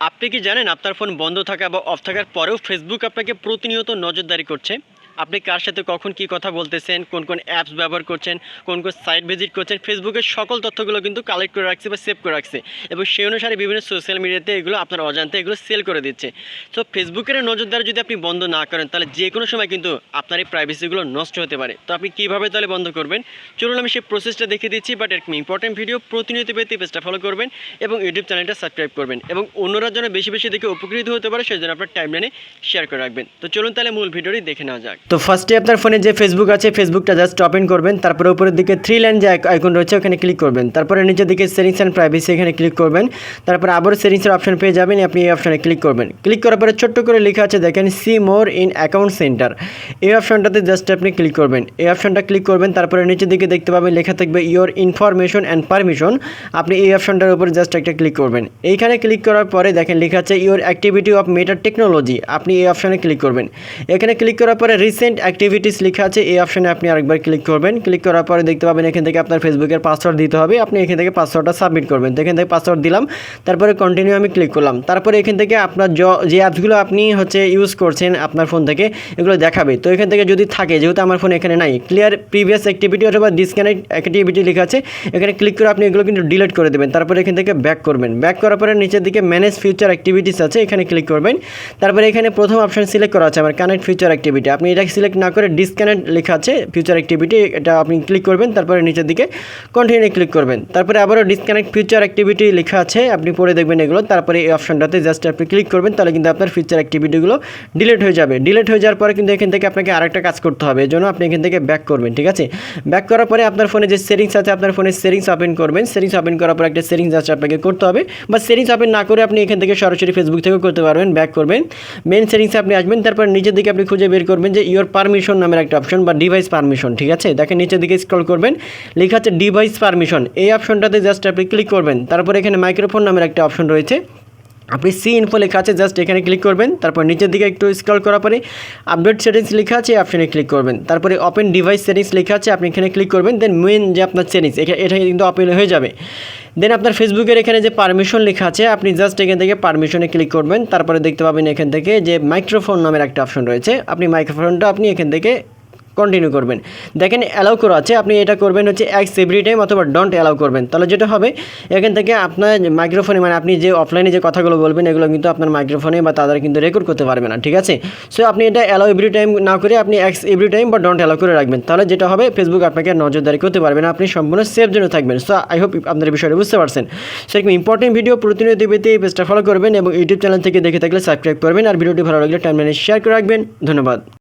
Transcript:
আপনি কি জানেন আপনার ফোন বন্ধ থাকা বা অফ থাকার পরেও ফেসবুক আপনাকে প্রতিনিয়ত নজরদারি করছে? আপনি কার সাথে কখন কি কথা বলতেছেন, কোন কোন অ্যাপস ব্যবহার করছেন, কোন কোন সাইট ভিজিট করছেন ফেসবুকের সকল তথ্যগুলো কিন্তু কালেক্ট করে রাখছে বা সেভ করে রাখছে এবং সেই অনুসারে বিভিন্ন সোশ্যাল মিডিয়াতে এগুলো আপনার অজান্তে এগুলো সেল করে দিচ্ছে। তো ফেসবুকের নজরদারি যদি আপনি বন্ধ না করেন, তাহলে যে কোনো সময় কিন্তু আপনার এই প্রাইভেসিগুলো নষ্ট হতে পারে। তো আপনি কীভাবে তাহলে বন্ধ করবেন? চলুন আমি সেই প্রসেসটা দেখিয়ে দিচ্ছি বাট এরকম ইম্পর্টেন্ট ভিডিও প্রতিনিয়ত পেতে পেজটা ফলো করবেন এবং ইউটিউব চ্যানেলটা সাবস্ক্রাইব করবেন এবং অন্যরা যেন বেশি বেশি দেখে উপকৃত হতে পারে, সেই জন্য আপনার টাইমলাইনে শেয়ার করে রাখবেন। তো চলুন তাহলে মূল ভিডিওটি দেখে নেওয়া যাক। তো ফার্স্টে আপনার ফোনে যে ফেসবুক আছে ফেসবুকটা জাস্ট ওপেন করবেন, তারপরে উপরের দিকে থ্রি লাইন যে আইকন রয়েছে, ওখানে ক্লিক করবেন। তারপরে নিচের দিকে সেটিংস অ্যান্ড প্রাইভেসি এখানে ক্লিক করবেন। তারপরে আবারও সেটিংসের অপশন পেয়ে যাবেন, আপনি এই অপশনে ক্লিক করবেন। ক্লিক করার পরে ছোট্ট করে লেখা আছে, দেখেন see more in account centre এই অপশনটাতে জাস্ট আপনি ক্লিক করবেন। এই অপশনটা ক্লিক করবেন, তারপরে নিচের দিকে দেখতে পাবেন, লেখা থাকবে ইওর ইনফরমেশন অ্যান্ড পারমিশন আপনি এই অপশনটার উপরে জাস্ট একটা ক্লিক করবেন। এইখানে ক্লিক করার পরে দেখেন, লেখা আছে ইওর অ্যাক্টিভিটি অফ মেটার টেকনোলজি আপনি এই অপশনে ক্লিক করবেন। এখানে ক্লিক করার পরে রিসেন্ট অ্যাক্টিভিটিস লেখা আছে, এই অপশনে আপনি আরেকবার ক্লিক করবেন। ক্লিক করার পরে দেখতে পাবেন এখান থেকে আপনার ফেসবুকের পাসওয়ার্ড দিতে হবে। আপনি এখান থেকে পাসওয়ার্ডটা সাবমিট করবেন। তো এখান থেকে পাসওয়ার্ড দিলাম। তারপরে কন্টিনিউ আমি ক্লিক করলাম। তারপরে এখান থেকে আপনার য- অ্যাপসগুলো আপনি হচ্ছে ইউজ করছেন আপনার ফোন থেকে, এগুলো দেখাবে। তো এখান থেকে যদি থাকে, যেহেতু আমার ফোন এখানে নাই ক্লিয়ার প্রিভিয়াস অ্যাক্টিভিটি অথবা ডিসকানেক্ট অ্যাক্টিভিটি লেখা আছে, এখানে ক্লিক করে আপনি এগুলো কিন্তু ডিলিট করে দেবেন। তারপরে এখান থেকে ব্যাক করবেন। ব্যাক করার পরে নিচের দিকে ম্যানেজ ফিউচার অ্যাক্টিভিটিস আছে, এখানে ক্লিক করবেন। তারপরে এখানে প্রথম অপশন সিলেক্ট করা আছে, আমার কানেক্ট ফিউচার অ্যাক্টিভিটি আপনি এটা সিলেক্ট না করে ডিসকানেক্ট লেখা আছে ফিউচার অ্যাক্টিভিটি এটা আপনি ক্লিক করবেন, তারপরে নিচের দিকে কন্টিনিউ ক্লিক করবেন। তারপরে আবারও ডিসকানেক্ট ফিউচার অ্যাক্টিভিটি লেখা আছে, আপনি পড়ে দেখবেন এগুলো, তারপরে এই অপশনটাতে জাস্ট আপনি ক্লিক করবেন, তাহলে কিন্তু আপনার ফিউচার অ্যাক্টিভিটিগুলো ডিলিট হয়ে যাবে। ডিলিট হয়ে যাওয়ার পরে কিন্তু এখান থেকে আপনাকে আরেকটা কাজ করতে হবে এর জন্য আপনি এখান থেকে ব্যাক করবেন, ঠিক আছে? ব্যাক করার পরে আপনার ফোনে যে সেটিংস আছে, আপনার ফোনে সেটিংস ওপেন করবেন। সেটিংস ওপেন করার পর একটা সেটিংস আছে আপনাকে করতে হবে, বা সেটিংস ওপেন না করে আপনি এখান থেকে সরাসরি ফেসবুক থেকেও করতে পারবেন ব্যাক করবেন। মেন সেটিংসে আপনি আসবেন, তারপর নিচের দিকে আপনি খুঁজে বের করবেন যে ইওর পারমিশন নামের একটা অপশন বা ডিভাইস পারমিশন ঠিক আছে? দেখেন নিচের দিকে স্ক্রল করবেন, লেখা আছে ডিভাইস পারমিশন এই অপশনটাতে জাস্ট আপনি ক্লিক করবেন, তারপর এখানে মাইক্রোফোন নামের একটা অপশন রয়েছে। আপনি সি ইনফো লেখা আছে জাস্ট এখানে ক্লিক করবেন, তারপর নিচের দিকে একটু স্ক্রল করার পরে আপডেট সেটিংস লেখা আছে অপশনে ক্লিক করবেন। তারপরে ওপেন ডিভাইস সেটিংস লেখা আছে, আপনি এখানে ক্লিক করবেন দেন মেন যে আপনার সেটিংস এটা কিন্তু ওপেন হয়ে যাবে। দেন আপনার ফেসবুকের এখানে যে পারমিশন লেখা আছে, আপনি জাস্ট এখান থেকে পারমিশনে ক্লিক করবেন, তারপরে দেখতে পাবেন এখান থেকে যে মাইক্রোফোন নামের একটা অপশন রয়েছে। আপনি মাইক্রোফোনটা আপনি এখান থেকে কন্টিনিউ করবেন। দেখেন অ্যালাউ করা আছে। আপনি এটা করবেন হচ্ছে এক্স এভরি টাইম অথবা ডন্ট অ্যালাউ করবেন। তাহলে যেটা হবে, এখান থেকে আপনার মাইক্রোফোনে মানে আপনি যে অফলাইনে যে কথাগুলো বলবেন, এগুলো কিন্তু আপনার মাইক্রোফোনে বা তাদের কিন্তু রেকর্ড করতে পারবে না, ঠিক আছে? সো আপনি এটা অ্যালাউ এভরি টাইম না করে আপনি এক্স এভরি টাইম বা ডন্ট অ্যালাউ করে রাখবেন। তাহলে যেটা হবে ফেসবুক আপনাকে নজরদারি করতে পারবে না। আপনি সম্পূর্ণ সেফ জন্য থাকবেন। সো আই হোপ আপনার বিষয়টা বুঝতে পারছেন। সেরকম ইম্পর্টেন্ট ভিডিও প্রতিনিয়ত পেতে এই পেজটা ফলো করবেন এবং ইউটিউব চ্যানেল থেকে দেখে থাকলে সাবস্ক্রাইব করবেন। আর ভিডিওটি ভালো লাগলে টাইম শেয়ার করে রাখবেন। ধন্যবাদ।